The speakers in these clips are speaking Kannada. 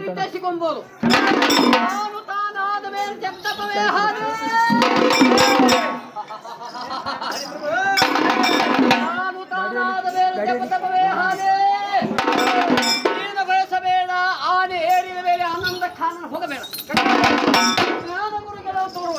ನಿರ್ದೇಶಿಕೊಂಬೋದು ತಾನು ತಾನಾದ ಮೇಲೆ ಜಗತ್ತಪವೇ ಹಾಗೆ. ತಾನು ತಾನಾದ ಮೇಲೆ ಜಗತ್ತಪವೇ ಹಾಗೆ. ಬಯಸಬೇಡ ಆನೆ ಏರಿದ ಮೇಲೆ ಆನಂದ ಖಾನ ಹೋಗಬೇಡ ಜ್ಞಾನ ಗುರುಗಳ ತೋರುವ.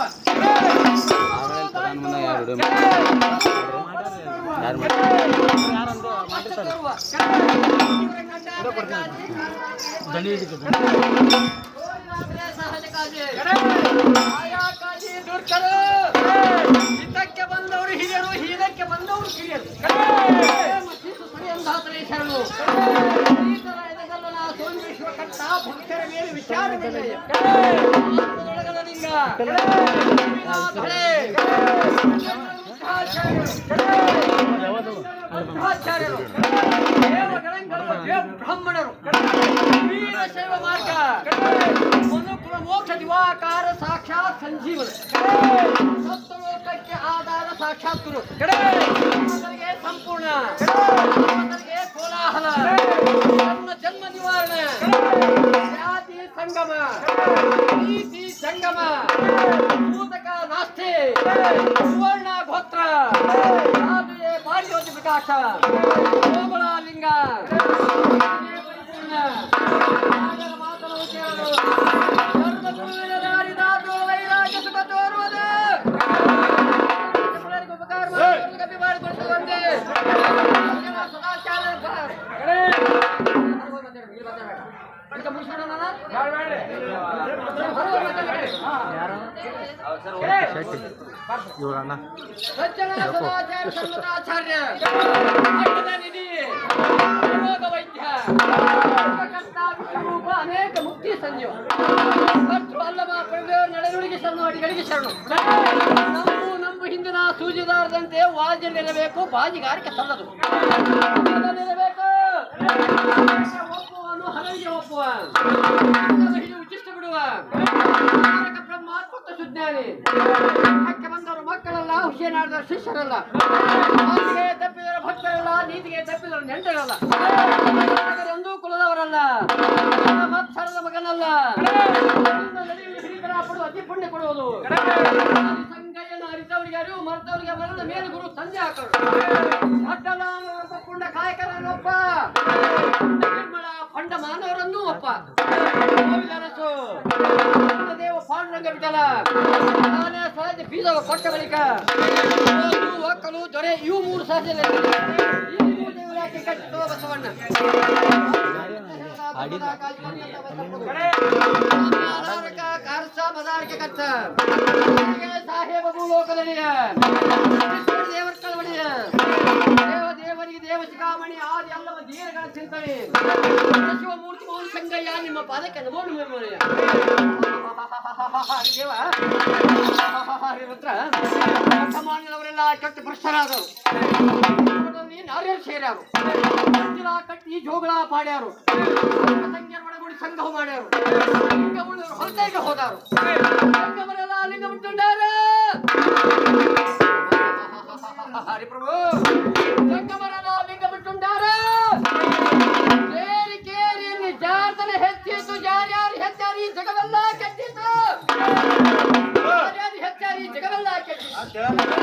ಹಿತಕ್ಕೆ ಬಂದವರು ಹಿರಿಯರು ಹೀನಕ್ಕೆ ಬಂದವರು ಎದೆಗಲ್ಲನ ಸೋಮೇಶ್ವರ ಕಟ್ಟ ಭಕ್ತರ ಮೇಲೆ ವಿಚಾರವಿಲ್ಲ ದೇವ ಬ್ರಾಹ್ಮಣರು ವೀರಶೈವ ಮಾರ್ಗ ಮನುಕುಲ ಮೋಕ್ಷ ದಿವಾಕಾರ ಸಾಕ್ಷಾತ್ ಸಂಜೀವನ ಸಪ್ತಲೋಕಕ್ಕೆ ಆಧಾರ ಸಾಕ್ಷಾತ್ ಗುರು ಸಂಪೂರ್ಣ ನಮಗೆ ಸುವರ್ಣ ಗೋತ್ರ ಯಾವುದೇ ಪಾರಿಯೋತಿ ಪ್ರಕಾಶ ಗೋಗುಳ ಲಿಂಗ ಪರಿಪೂರ್ಣ ರಾಜರ ಮಾತನ್ನು ಕೇಳಲು ಧರ್ಮ ಗುರುವಿನ ದಾರಿ ದಾಟುವ ವೈರಾಗ್ಯ ಸುಖ ತೋರುವುದು ಎಲ್ಲರಿಗೂ ಉಪಕಾರ ಮಾಡಿ ಕಪ್ಪಿ ಮಾಡಿಕೊಡಿಸುವಂತೆ ಸದಾಚಾರ ಈಗ ಮುಗಿಸ್ಬಿಡೋಣ ಇವ್ರಣ್ಣ ಅನೇಕ ಮುಕ್ತಿ ಸಂಜೀವ ಕರ್ತೃ ಅಲ್ಲಮ ಪ್ರಭು ನಡೆನುಡಿಗೆ ಶರಣು ಅಡಿಗಳಿಗೆ ಶರಣು. ನಮ್ಮ ನಮ್ಮ ಹಿಂದಿನ ಸೂಜಿದಾರದಂತೆ ವಾದ್ಯ ನಿಲ್ಲಬೇಕು ಬಾಜಿಗಾರಿಕೆ ಸಲ್ಲದು. ನಿಲ್ಲಬೇಕು. ಒಪ್ಪುವನು ಹಲವಿಗೆ ಒಪ್ಪುವ. ಬಿಡುವ. ಬ್ರಹ್ಮಾತ್ಮಕ ಸುಜ್ಞಾನಿ ಹಕ್ಕೆ ಬಂದವರು ಮಕ್ಕಳಲ್ಲ ಹುಷೇನಾಡಿದವರು ಶಿಷ್ಯರಲ್ಲ. ಮಾತಿಗೆ ತಪ್ಪಿದರ ಭಕ್ತರಲ್ಲ, ನೀತಿಗೆ ತಪ್ಪಿದವರು ನೆಂಟರಲ್ಲ. ಒಂದೂ ಕುಲದವರಲ್ಲ. ಮತ್ಸರದ ಮಗನಲ್ಲ. ಪಡುವ ಅತಿ ಪುಣ್ಯ ಕೊಡುವುದು. ಸಂಗಯ್ಯನ ಅರಿತವರಿಗೆ ಅರಿವು, ಮರೆತವರಿಗೆ ಮರದ ಮೇಲೆ ಗುರು ತಂದೆ ಹಾಕರು ಅಡ್ಡಲ ಪುಣ್ಯ ಕಾಯಕರನ್ನೊಪ್ಪ ನಿರ್ಮಲ ಪಂಡ ಮಾನವರನ್ನೂ ಒಪ್ಪ ನಾನೇ ಸಹಜ ಬೀಜವ ಕೊಟ್ಟ ಬಳಿಕ ಒಕ್ಕಲು ದೊರೆ ಇವು ಮೂರು ಸಹಜ ಬಸವಣ್ಣ? ಕಾರ್ಸ ಮದಾರಿಕೆ ಕಟ್ಟ ಸಾಹೇಬ ಭೂಲೋಕದಲ್ಲಿಯ ದೇವರ ಕಳವಳಿಯ ದೇವ ಚಿಕಾಮಣಿ ಆದ ಅಲ್ಲವ ಮೂರ್ತಿ ಚಿಂತನೆ ಶಿವಮೂರ್ತಿ ಮೌನ ಸಂಗಯ್ಯ ನಿಮ್ಮ ಪಾದಕ್ಕೆ ನಮೋ ನಮೋಯ ದೇವ ಹರಿಪುತ್ರ ಸಾಮಾನ್ಯದವರೆಲ್ಲ ಕೆಟ್ಟ ಭ್ರಷ್ಟರಾದರು. ನಾರ್ಯರು ಸೇರ್ಯಾರು. ಮಂಜುಳ ಕಟ್ಟಿ ಜೋಗಳ ಪಾಡ್ಯಾರು. ತಂಗಿಯರ ಒಳಗೂಡಿ ಸಂಘ ಮಾಡ್ಯಾರು. ಲಿಂಗ ಉಳಿದವರು ಹೊರತಾಗಿ ಹೋದಾರು. ಸಂಗಮರೆಲ್ಲ ಲಿಂಗ ಬಿಟ್ಟುಂಡಾರ ಹರಿಪ್ರಭು. ಸಂಗಮರೆಲ್ಲ Yes.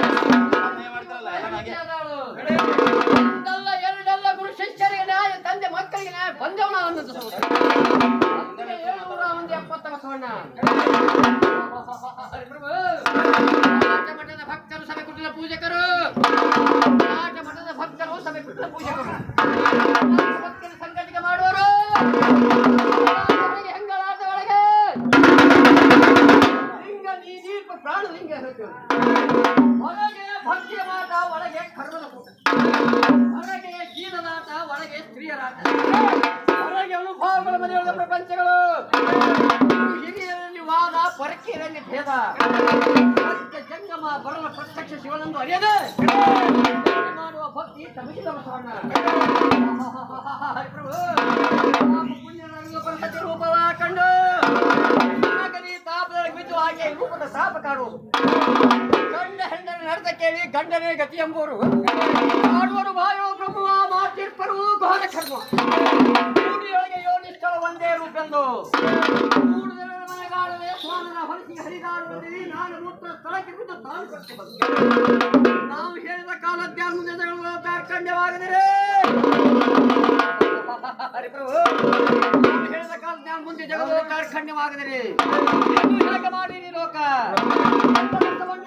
ಅನುಭವಗಳ ಮನೆಯೊಳಗೆ ಪ್ರಪಂಚಗಳು. ಹಿರಿಯರಲ್ಲಿ ವಾದ ಪರಕೀಯರಲ್ಲಿ ಭೇದ. ಜಂಗಮ ಬರಲ ಪ್ರತ್ಯಕ್ಷ ಶಿವನಂದು ಅರಿಯದೆ. ಮಾಡುವ ಭಕ್ತಿ ತಮಗಿದ ಬಸವಣ್ಣ. ಹರಿಪ್ರಭು ಪರಸತಿ ರೂಪವ ಕಂಡು. ಬಿದ್ದು ಹಾಗೆ ರೂಪದ ಶಾಪ ಕಾಡುವುದು ಗಂಡ ಹೆಂಡರ ನಡೆದ ಕೇಳಿ ಗಂಡನೇ ಗತಿ ಎಂಬುವರು. ಮಾಡುವರು ಬಾಯೋ ಬ್ರಹ್ಮ ಮಾತಿರ್ಪರು ಘೋರ ಕರ್ಮ ಕೂಡಿಯೊಳಗೆ ಯೋನಿಷ್ಠಳ ಒಂದೇ ರೂಪೆಂದು. ಕೂಡುದರ ಮನೆಗಾಳಲೆ ಸ್ವಾಮನ ಹೊರಸಿ ಹರಿದಾಡುವುದಿರಿ ನಾನು ಮೂತ್ರ ಸ್ಥಳಕ್ಕೆ ಬಿದ್ದು ತಾನು. ನಾವು ಹೇಳಿದ ಕಾಲದ್ಯಾಗ ಮುಂದೆ ಕಾರ್ಕಂಡ್ಯವಾಗದಿರೇ ಹರಿಪ್ರಭು ಹೇಳಿದ ಕಾಲದ್ಯಾಗ ಮುಂದೆ ಜಗದ ಕಾರ್ಖಂಡ್ಯವಾಗದಿರಿ ಹೇಗೆ ಮಾಡಿರಿ ಲೋಕ?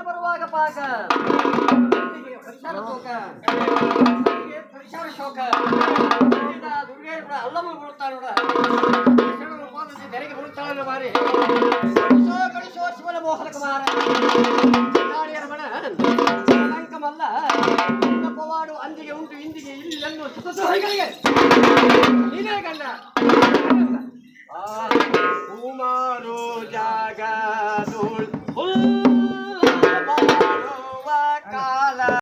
ಬರುವಾಗ ಪಾಕ. ಶೋಕ ಪರಿಸರ ದುರ್ಗೇಶ್ವರ ಅಲ್ಲಮ್ಮ ಬೀಳುತ್ತಾಳೆ ನೆರೆಗೆ ಬೀಳುತ್ತಾಳಲ್ಲ ಮಾರಿ. ಮೋಹನ ಕುಮಾರ. ಕಳಂಕಮಲ್ಲ ಪವಾಡು ಅಂದಿಗೆ ಉಂಟು, ಇಂದಿಗೆ ಇಲ್ಲಿ ಸುತಸೋಹಿಗಳಿಗೆ ನೀನೇ ಆ